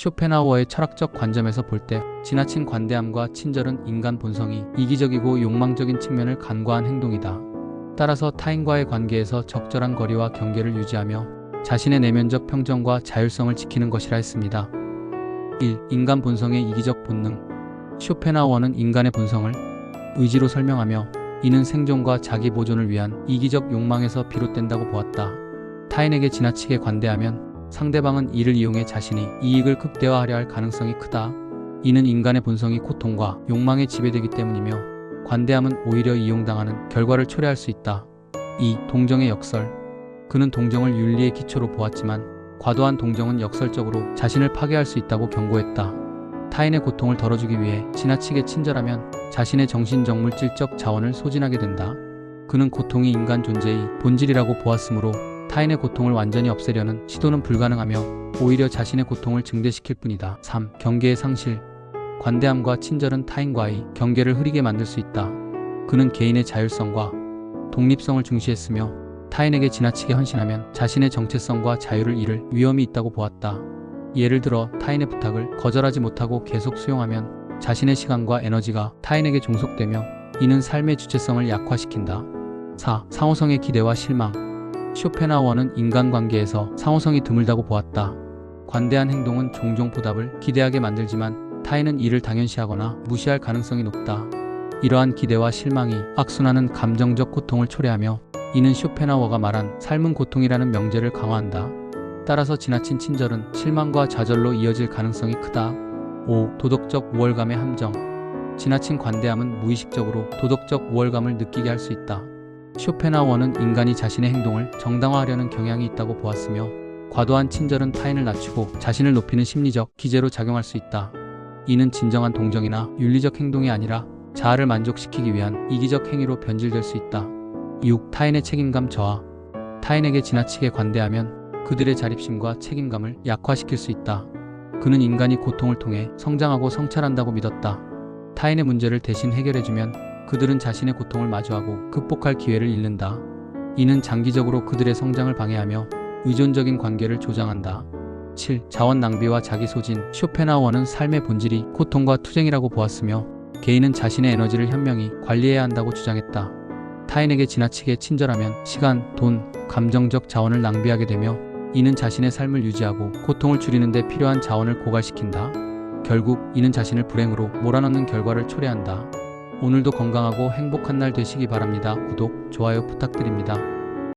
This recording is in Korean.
쇼펜하우어의 철학적 관점에서 볼 때 지나친 관대함과 친절은 인간 본성이 이기적이고 욕망적인 측면을 간과한 행동이다. 따라서 타인과의 관계에서 적절한 거리와 경계를 유지하며 자신의 내면적 평정과 자율성을 지키는 것이라 했습니다. 1. 인간 본성의 이기적 본능 쇼펜하우어는 인간의 본성을 의지로 설명하며 이는 생존과 자기 보존을 위한 이기적 욕망에서 비롯된다고 보았다. 타인에게 지나치게 관대하면 상대방은 이를 이용해 자신이 이익을 극대화하려 할 가능성이 크다. 이는 인간의 본성이 고통과 욕망에 지배되기 때문이며 관대함은 오히려 이용당하는 결과를 초래할 수 있다. 2. 동정의 역설 그는 동정을 윤리의 기초로 보았지만 과도한 동정은 역설적으로 자신을 파괴할 수 있다고 경고했다. 타인의 고통을 덜어주기 위해 지나치게 친절하면 자신의 정신적 물질적 자원을 소진하게 된다. 그는 고통이 인간 존재의 본질이라고 보았으므로 타인의 고통을 완전히 없애려는 시도는 불가능하며 오히려 자신의 고통을 증대시킬 뿐이다. 3. 경계의 상실 관대함과 친절은 타인과의 경계를 흐리게 만들 수 있다. 그는 개인의 자율성과 독립성을 중시했으며 타인에게 지나치게 헌신하면 자신의 정체성과 자유를 잃을 위험이 있다고 보았다. 예를 들어 타인의 부탁을 거절하지 못하고 계속 수용하면 자신의 시간과 에너지가 타인에게 종속되며 이는 삶의 주체성을 약화시킨다. 4. 상호성의 기대와 실망 쇼펜하우어는 인간관계에서 상호성이 드물다고 보았다. 관대한 행동은 종종 보답을 기대하게 만들지만 타인은 이를 당연시하거나 무시할 가능성이 높다. 이러한 기대와 실망이 악순환은 감정적 고통을 초래하며 이는 쇼펜하우어가 말한 삶은 고통이라는 명제를 강화한다. 따라서 지나친 친절은 실망과 좌절로 이어질 가능성이 크다. 5. 도덕적 우월감의 함정 지나친 관대함은 무의식적으로 도덕적 우월감을 느끼게 할 수 있다. 쇼펜하우어는 인간이 자신의 행동을 정당화하려는 경향이 있다고 보았으며 과도한 친절은 타인을 낮추고 자신을 높이는 심리적 기제로 작용할 수 있다. 이는 진정한 동정이나 윤리적 행동이 아니라 자아를 만족시키기 위한 이기적 행위로 변질될 수 있다. 6. 타인의 책임감 저하 타인에게 지나치게 관대하면 그들의 자립심과 책임감을 약화시킬 수 있다. 그는 인간이 고통을 통해 성장하고 성찰한다고 믿었다. 타인의 문제를 대신 해결해주면 그들은 자신의 고통을 마주하고 극복할 기회를 잃는다. 이는 장기적으로 그들의 성장을 방해하며 의존적인 관계를 조장한다. 7. 자원 낭비와 자기 소진 쇼펜하우어는 삶의 본질이 고통과 투쟁이라고 보았으며 개인은 자신의 에너지를 현명히 관리해야 한다고 주장했다. 타인에게 지나치게 친절하면 시간, 돈, 감정적 자원을 낭비하게 되며 이는 자신의 삶을 유지하고 고통을 줄이는 데 필요한 자원을 고갈시킨다. 결국 이는 자신을 불행으로 몰아넣는 결과를 초래한다. 오늘도 건강하고 행복한 날 되시기 바랍니다. 구독, 좋아요 부탁드립니다.